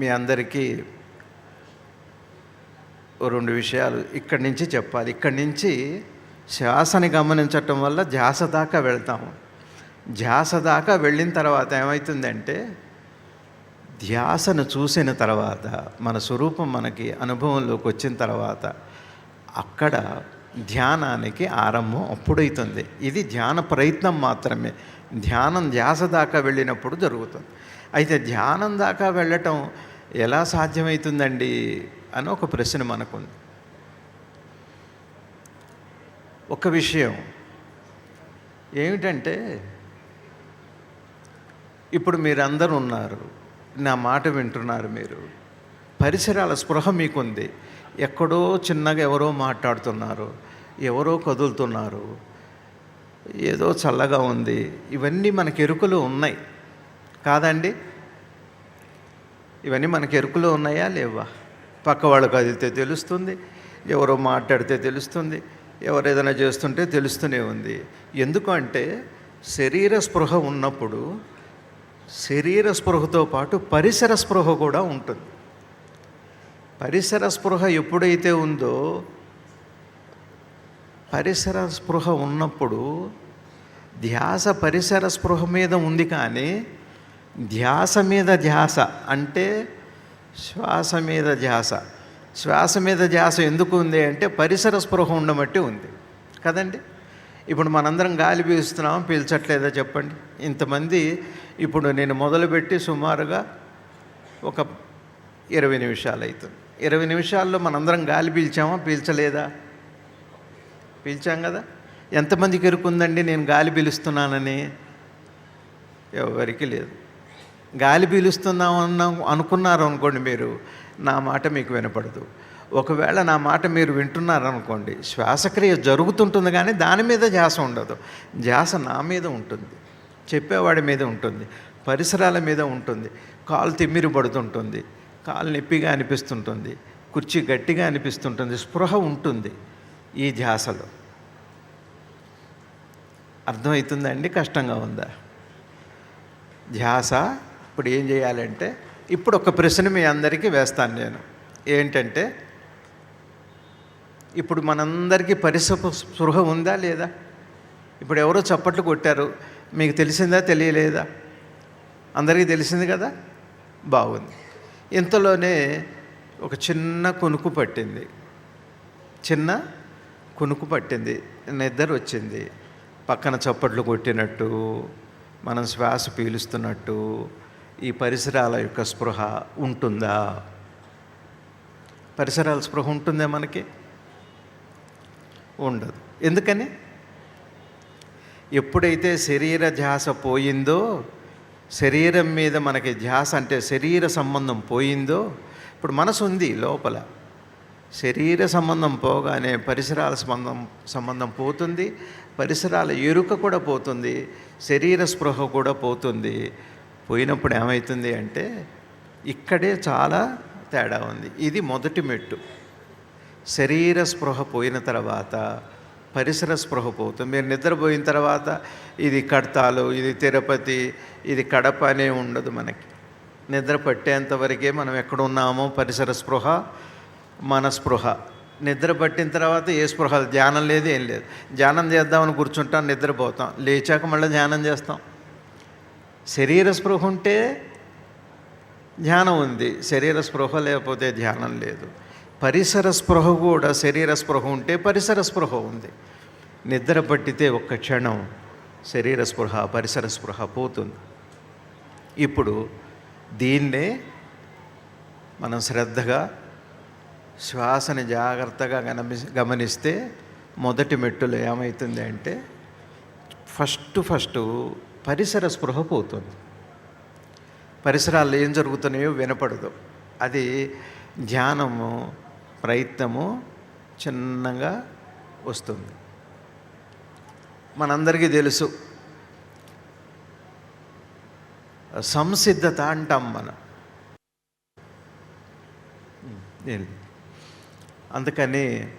మీ అందరికీ రెండు విషయాలు ఇక్కడి నుంచి చెప్పాలి. ఇక్కడి నుంచి శ్వాసని గమనించటం వల్ల ధ్యాస దాకా వెళ్తాము. ధ్యాస దాకా వెళ్ళిన తర్వాత ఏమవుతుందంటే ధ్యాసను చూసిన తర్వాత మన స్వరూపం మనకి అనుభవంలోకి వచ్చిన తర్వాత అక్కడ ధ్యానానికి ఆరంభం అప్పుడైతుంది. ఇది ధ్యాన ప్రయత్నం మాత్రమే. ధ్యానం ధ్యాస దాకా వెళ్ళినప్పుడు జరుగుతుంది. అయితే ధ్యానం దాకా వెళ్ళటం ఎలా సాధ్యమవుతుందండి అని ఒక ప్రశ్న మనకుంది. ఒక విషయం ఏమిటంటే ఇప్పుడు మీరందరూ ఉన్నారు నా మాట వింటున్నారు మీరు పరిసరాల స్పృహ మీకుంది. ఎక్కడో చిన్నగా ఎవరో మాట్లాడుతున్నారు ఎవరో కదులుతున్నారు ఏదో చల్లగా ఉంది ఇవన్నీ మనకి ఎరుకలు ఉన్నాయి. కాదండి? ఇవన్నీ మనకి ఎరుకులో ఉన్నాయా లేవా? పక్క వాళ్ళు కదిలితే తెలుస్తుంది. ఎవరో మాట్లాడితే తెలుస్తుంది. ఎవరు ఏదైనా చేస్తుంటే తెలుస్తూనే ఉంది. ఎందుకంటే శరీర స్పృహ ఉన్నప్పుడు శరీర స్పృహతో పాటు పరిసర స్పృహ కూడా ఉంటుంది. పరిసర స్పృహ ఎప్పుడైతే ఉందో పరిసర స్పృహ ఉన్నప్పుడు ధ్యాస పరిసర స్పృహ మీద ఉంది కానీ ధ్యాస మీద ధ్యాస అంటే శ్వాస మీద ధ్యాస. శ్వాస మీద ధ్యాస ఎందుకు ఉంది అంటే పరిసర స్పృహ ఉండబట్టి ఉంది. కదండి? ఇప్పుడు మనందరం గాలి పీలుస్తున్నాం పీల్చట్లేదా చెప్పండి? ఇంతమంది ఇప్పుడు నేను మొదలుపెట్టి సుమారుగా ఒక ఇరవై నిమిషాలు అవుతుంది ఇరవై నిమిషాల్లో మనందరం గాలి పీల్చామా? పీల్చలేదా? పీల్చాం కదా? ఎంతమందికి ఎరుకుందండి నేను గాలి పీలుస్తున్నానని? ఎవరికి లేదు. గాలి పీలుస్తున్నాం అన్న అనుకున్నారు అనుకోండి మీరు నా మాట మీకు వినపడదు. ఒకవేళ నా మాట మీరు వింటున్నారనుకోండి శ్వాసక్రియ జరుగుతుంటుంది కానీ దాని మీద ధ్యాస ఉండదు. ధ్యాస నా మీద ఉంటుంది చెప్పేవాడి మీద ఉంటుంది పరిసరాల మీద ఉంటుంది కాలు తిమ్మిరి పడుతుంటుంది కాలు నొప్పిగా అనిపిస్తుంటుంది కుర్చీ గట్టిగా అనిపిస్తుంటుంది స్పృహ ఉంటుంది ఈ ధ్యాసలో. అర్థమవుతుందండి కష్టంగా ఉందా? ధ్యాస ఇప్పుడు ఏం చేయాలంటే ఇప్పుడు ఒక ప్రశ్న మీ అందరికీ వేస్తాను నేను. ఏంటంటే ఇప్పుడు మనందరికీ పరిశుభ స్పృహ ఉందా లేదా? ఇప్పుడు ఎవరో చప్పట్లు కొట్టారు మీకు తెలిసిందా తెలియలేదా? అందరికీ తెలిసింది కదా? బాగుంది. ఇంతలోనే ఒక చిన్న కునుకు పట్టింది. చిన్న కొనుక్కు పట్టింది. నిద్ర వచ్చింది. పక్కన చప్పట్లు కొట్టినట్టు మనం శ్వాస పీలుస్తున్నట్టు ఈ పరిసరాల యొక్క స్పృహ ఉంటుందా? పరిసరాల స్పృహ ఉంటుందా మనకి? ఉండదు. ఎందుకని? ఎప్పుడైతే శరీర ధ్యాస పోయిందో శరీరం మీద మనకి ధ్యాస అంటే శరీర సంబంధం పోయిందో ఇప్పుడు మనసు ఉంది లోపల. శరీర సంబంధం పోగానే పరిసరాల సంబంధం సంబంధం పోతుంది పరిసరాల ఎరుక కూడా పోతుంది శరీర స్పృహ కూడా పోతుంది. పోయినప్పుడు ఏమవుతుంది అంటే ఇక్కడే చాలా తేడా ఉంది. ఇది మొదటి మెట్టు. శరీర స్పృహ పోయిన తర్వాత పరిసర స్పృహ పోతుంది. మీరు నిద్రపోయిన తర్వాత ఇది కడతాలు ఇది తిరుపతి ఇది కడప అనే ఉండదు మనకి. నిద్ర పట్టేంతవరకే మనం ఎక్కడ ఉన్నామో పరిసర స్పృహ మన స్పృహ. నిద్ర పట్టిన తర్వాత ఏ స్పృహ? ధ్యానం లేదు ఏం లేదు. ధ్యానం చేద్దామని కూర్చుంటాం నిద్రపోతాం. లేచాక మళ్ళీ ధ్యానం చేస్తాం. శరీర స్పృహ ఉంటే ధ్యానం ఉంది. శరీర స్పృహ లేకపోతే ధ్యానం లేదు. పరిసర స్పృహ కూడా శరీర స్పృహ ఉంటే పరిసర స్పృహ ఉంది. నిద్ర పట్టితే ఒక్క క్షణం శరీర స్పృహ పరిసర స్పృహ పోతుంది. ఇప్పుడు దీన్నే మనం శ్రద్ధగా శ్వాసని జాగ్రత్తగా గమని గమనిస్తే మొదటి మెట్టులో ఏమవుతుంది అంటే ఫస్ట్ ఫస్ట్ పరిసర స్పృహ పోతుంది. పరిసరాల్లో ఏం జరుగుతున్నాయో వినపడదు. అది ధ్యానము ప్రయత్నము చిన్నగా వస్తుంది. మనందరికీ తెలుసు. సంసిద్ధత అంటాం మనం. అందుకని